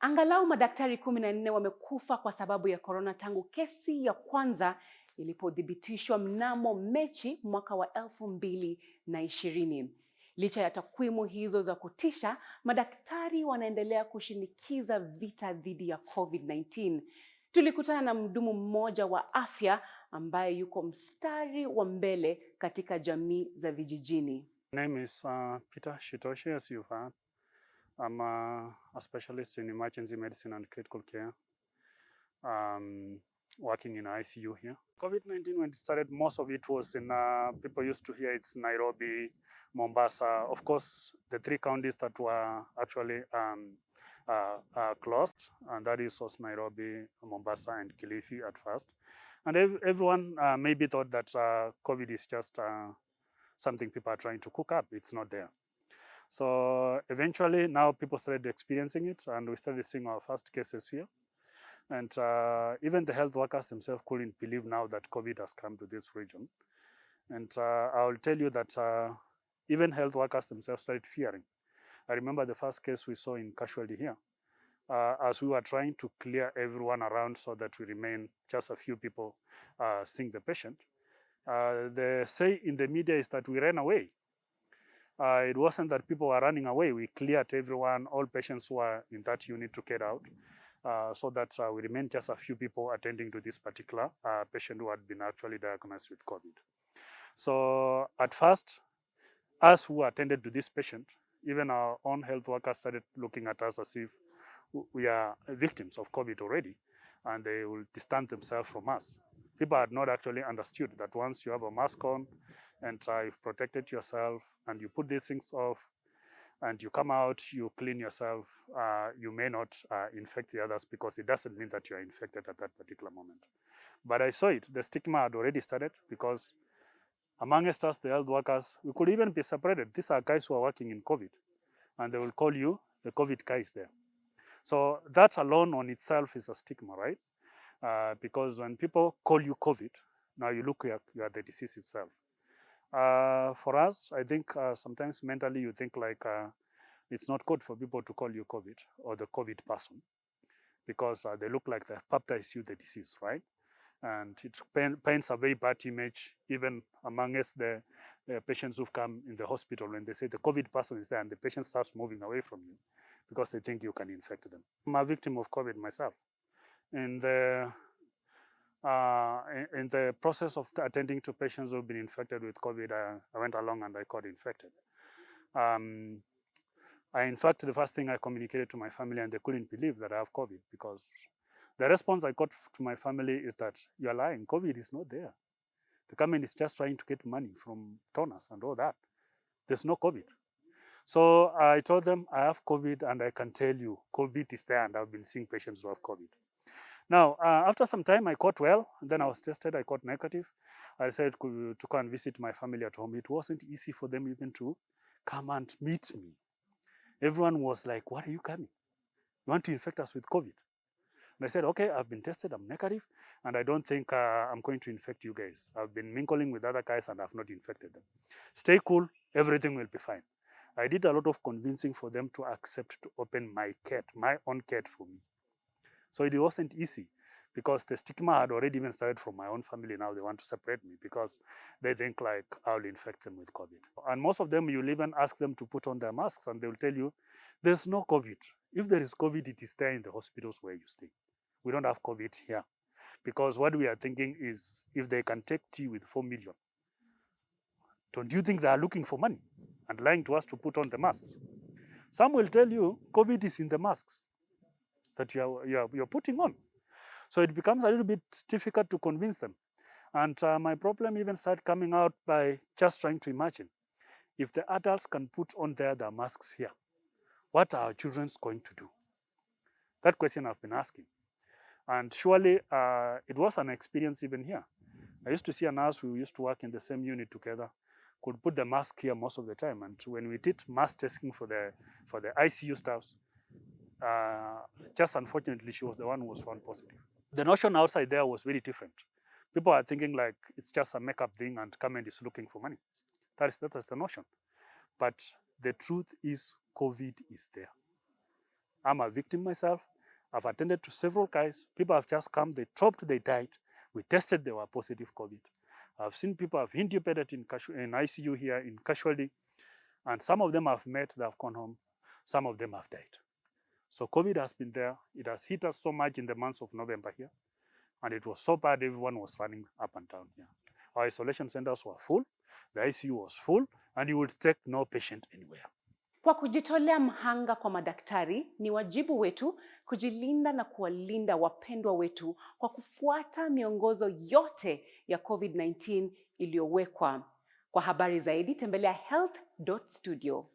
Angalau madaktari kumi na nne wamekufa kwa sababu ya korona tangu kesi ya kwanza ilipothibitishwa mnamo Mechi mwaka wa elfu mbili na ishirini. Licha ya takwimu hizo za kutisha, madaktari wanaendelea kushinikiza vita dhidi ya COVID-19. Tulikutana na mhudumu mmoja wa afya ambaye yuko mstari wa mbele katika jamii za vijijini. Name is uh, Peter you've heard. I'm a, a specialist in emergency medicine and critical care, um, working in ICU here. COVID-19, when it started, most of it was in, uh, people used to hear it's Nairobi, Mombasa. Of course, the three counties that were actually um, uh, uh, closed, and that is was Nairobi, Mombasa, and Kilifi at first. And ev- everyone uh, maybe thought that uh, COVID is just uh, something people are trying to cook up. It's not there. So eventually, now people started experiencing it, and we started seeing our first cases here. And uh, even the health workers themselves couldn't believe now that COVID has come to this region. And uh, I will tell you that uh, even health workers themselves started fearing. I remember the first case we saw in casualty here. Uh, as we were trying to clear everyone around so that we remain just a few people uh, seeing the patient, uh, the say in the media is that we ran away. Uh, it wasn't that people were running away. We cleared everyone, all patients who were in that unit to get out, uh, so that uh, we remained just a few people attending to this particular uh, patient who had been actually diagnosed with COVID. So at first, us who attended to this patient, even our own health workers started looking at us as if we are victims of COVID already, and they will distance themselves from us. People had not actually understood that once you have a mask on and uh, you've protected yourself and you put these things off and you come out, you clean yourself, uh, you may not uh, infect the others because it doesn't mean that you are infected at that particular moment. But I saw it, the stigma had already started because amongst us, the health workers, we could even be separated. These are guys who are working in COVID, and they will call you the COVID guys there. So that alone on itself is a stigma, right? Uh, because when people call you COVID, now you look like you are the disease itself. Uh, for us, I think uh, sometimes mentally you think like uh, it's not good for people to call you COVID or the COVID person because uh, they look like they've baptized you the disease, right? And it pain, paints a very bad image even amongst the, the patients who've come in the hospital when they say the COVID person is there and the patient starts moving away from you because they think you can infect them. I'm a victim of COVID myself. In the uh, in, in the process of attending to patients who've been infected with COVID, I, I went along and I got infected. Um, I, in fact, the first thing I communicated to my family, and they couldn't believe that I have COVID because the response I got to my family is that you're lying. COVID is not there. The government is just trying to get money from donors and all that. There's no COVID. So I told them I have COVID, and I can tell you COVID is there, and I've been seeing patients who have COVID. Now, uh, after some time, I caught well. and Then I was tested. I caught negative. I decided to go and visit my family at home. It wasn't easy for them even to come and meet me. Everyone was like, "What are you coming? You want to infect us with COVID?" And I said, "Okay, I've been tested. I'm negative, and I don't think uh, I'm going to infect you guys. I've been mingling with other guys, and I've not infected them. Stay cool. Everything will be fine." I did a lot of convincing for them to accept to open my cat, my own cat for me. So it wasn't easy because the stigma had already even started from my own family. Now they want to separate me because they think like I'll infect them with COVID. And most of them, you'll even ask them to put on their masks and they'll tell you, there's no COVID. If there is COVID, it is there in the hospitals where you stay. We don't have COVID here. Because what we are thinking is if they can take tea with 4 million, don't you think they are looking for money and lying to us to put on the masks? Some will tell you COVID is in the masks that you are, you are you're putting on. So it becomes a little bit difficult to convince them. And uh, my problem even started coming out by just trying to imagine if the adults can put on their, their masks here, what are our children going to do? That question I've been asking. And surely uh, it was an experience even here. I used to see a nurse who used to work in the same unit together could put the mask here most of the time. And when we did mask testing for the for the ICU staffs, uh, just unfortunately, she was the one who was found positive. The notion outside there was very different. People are thinking like it's just a makeup thing and government is looking for money. That is that is the notion. But the truth is COVID is there. I'm a victim myself. I've attended to several guys. People have just come, they dropped, they died. We tested, they were positive COVID. I've seen people have intubated in, in ICU here in casualty, and some of them I've met, they have gone home. Some of them have died. So COVID has been there. It has hit us so much in the months of November here. And it was so bad, everyone was running up and down here. Our isolation centers were full, the ICU was full, and you would take no patient anywhere. Kwa kujitolea mhanga kwa madaktari, ni wajibu wetu kujilinda na kuwalinda wapendwa wetu kwa kufuata miongozo yote ya COVID-19 iliyowekwa. Kwa habari zaidi tembelea health.studio.